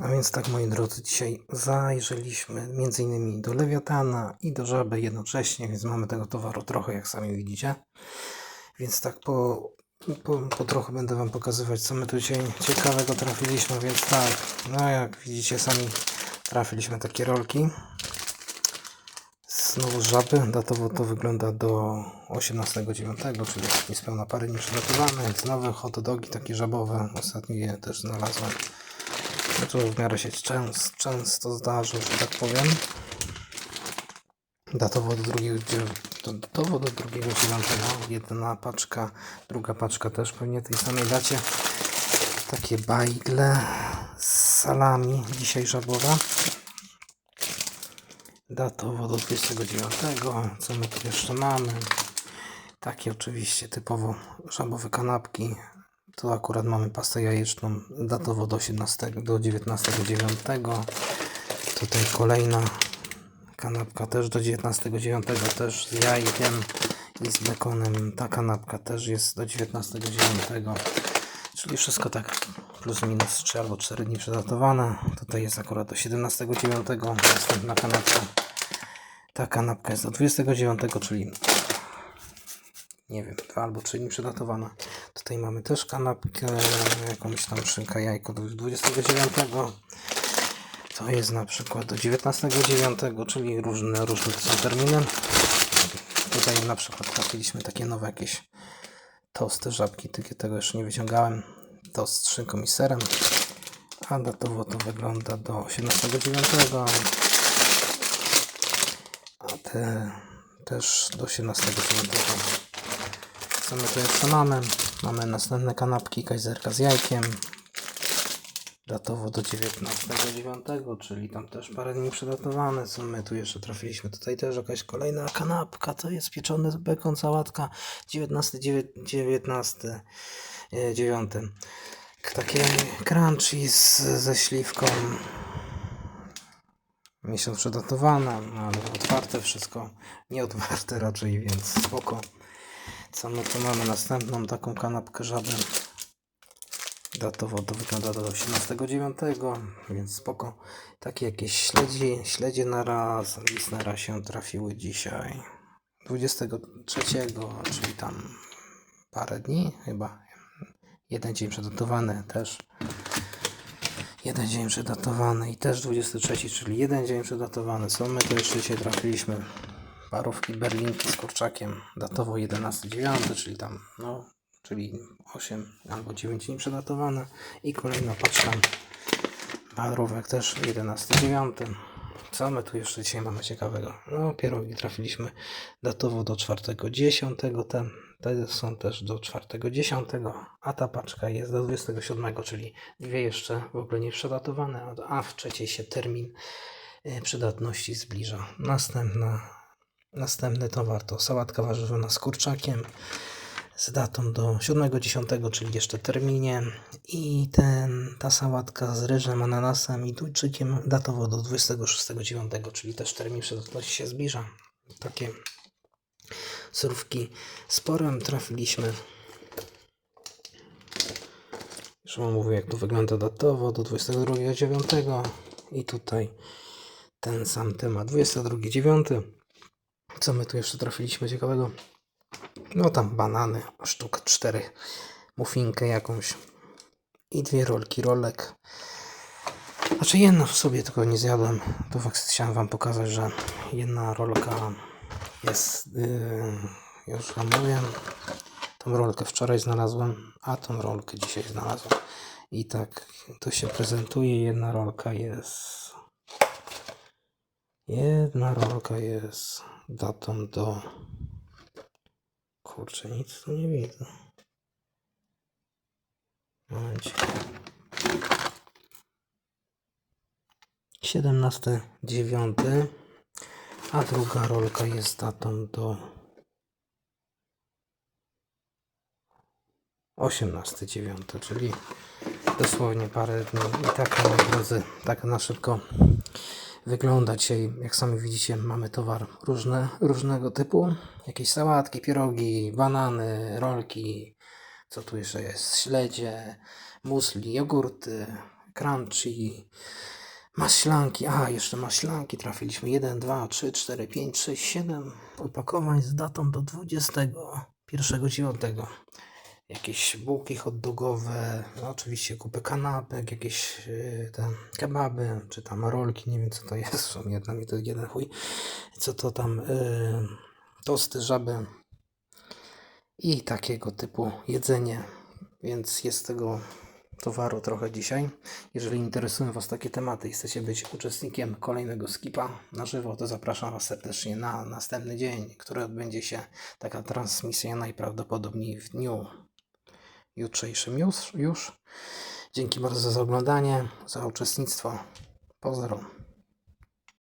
A więc tak, moi drodzy, dzisiaj zajrzeliśmy m.in. do Lewiatana i do Żaby jednocześnie, więc mamy tego towaru trochę, jak sami widzicie. Więc tak po, po, po trochu będę Wam pokazywać, co my tu dzisiaj ciekawego trafiliśmy, więc tak, no jak widzicie sami trafiliśmy takie rolki. Znowu Żaby, datowo to wygląda do 18.09, czyli niespełna parę dni przygotowane, nowe hot dogi takie żabowe, ostatnio je też znalazłem. To w miarę się często, często zdarzy, że tak powiem. Datowo do drugiego, datowo do drugiego dziewiątego. Jedna paczka, druga paczka też pewnie tej samej dacie. Takie bajgle z salami, dzisiaj żabowa. Datowo do 29. Co my tu jeszcze mamy? Takie oczywiście typowo żabowe kanapki. Tu akurat mamy pastę jajeczną datowo do 18, do 19.9. Tutaj kolejna kanapka też do 19.9, też z jajkiem i z bekonem. Ta kanapka też jest do 19.9. Czyli wszystko tak plus minus 3 albo 4 dni przedatowane. Tutaj jest akurat do 17.9. Następna kanapka. Ta kanapka jest do 29, czyli nie wiem, dwa albo trzy dni przedatowana. Tutaj mamy też kanapkę, jakąś tam szynka jajko do 29. To jest na przykład do 19.9, czyli różne, różne są terminy. Tutaj na przykład trafiliśmy takie nowe jakieś tosty, żabki, takie tego jeszcze nie wyciągałem. Tost z szynką i serem. A datowo to wygląda do 18.9. A te też do 18.9. Co my tu jeszcze mamy? Mamy następne kanapki kajzerka z jajkiem. Datowo do 19.9, czyli tam też parę dni przedatowane. Co my tu jeszcze trafiliśmy? Tutaj też jakaś kolejna kanapka. To jest pieczony bekon, sałatka. 19, 19, e, 9. Takie crunchy z, ze śliwką. Miesiąc przedatowane, ale otwarte wszystko. Nie otwarte raczej, więc spoko. Co my tu mamy? Następną taką kanapkę żaby. Datowo to wygląda do 18.9, więc spoko. Takie jakieś śledzi, śledzie na raz, listnera się trafiły dzisiaj. 23, czyli tam parę dni chyba. Jeden dzień przedatowany też. Jeden dzień przedatowany i też 23, czyli jeden dzień przedatowany. Co my tu jeszcze dzisiaj trafiliśmy? Parówki berlinki z kurczakiem. Datowo 11.9, czyli tam, no, czyli 8 albo 9 dni przedatowane. I kolejna paczka parówek też 11.9. Co my tu jeszcze dzisiaj mamy ciekawego? No, pierogi trafiliśmy datowo do 4.10. Te, te są też do 4.10, a ta paczka jest do 27, czyli dwie jeszcze w ogóle nie przedatowane, a w trzeciej się termin e, przydatności zbliża. Następna, następny towar to sałatka warzywna z kurczakiem z datą do 7.10, czyli jeszcze terminie. I ten, ta sałatka z ryżem, ananasem i tuńczykiem datowo do 26.9, czyli też termin przydatności się zbliża. Takie surówki sporem trafiliśmy. Już wam mówię, jak to wygląda datowo do 22.9 i tutaj ten sam temat 22.9. Co my tu jeszcze trafiliśmy ciekawego? No tam banany, sztuk 4, muffinkę jakąś i dwie rolki rolek. Znaczy jedna w sobie tylko nie zjadłem. To fakt chciałem wam pokazać, że jedna rolka jest, yy, już wam mówię, tą rolkę wczoraj znalazłem, a tą rolkę dzisiaj znalazłem. I tak to się prezentuje. Jedna rolka jest. Jedna rolka jest datą do. Kurczę, nic tu nie widzę. Momencik. 17.9. A druga rolka jest datą do 18.9, czyli dosłownie parę dni. I tak, moi drodzy, tak na szybko wygląda dzisiaj. Jak sami widzicie, mamy towar różne, różnego typu. Jakieś sałatki, pierogi, banany, rolki. Co tu jeszcze jest? Śledzie, musli, jogurty, crunchy, maślanki, a jeszcze maślanki trafiliśmy 1, 2, 3, 4, 5, 6, 7 opakowań z datą do 21.9. Jakieś bułki hot dogowe, no oczywiście kupę kanapek, jakieś yy, te kebaby, czy tam rolki, nie wiem co to jest, w sumie dla mnie to jeden chuj, co to tam, yy, tosty, żaby i takiego typu jedzenie, więc jest tego towaru trochę dzisiaj. Jeżeli interesują Was takie tematy i chcecie być uczestnikiem kolejnego skipa na żywo, to zapraszam Was serdecznie na następny dzień, który odbędzie się taka transmisja najprawdopodobniej w dniu jutrzejszym już. już. Dzięki bardzo za oglądanie, za uczestnictwo. Pozdro.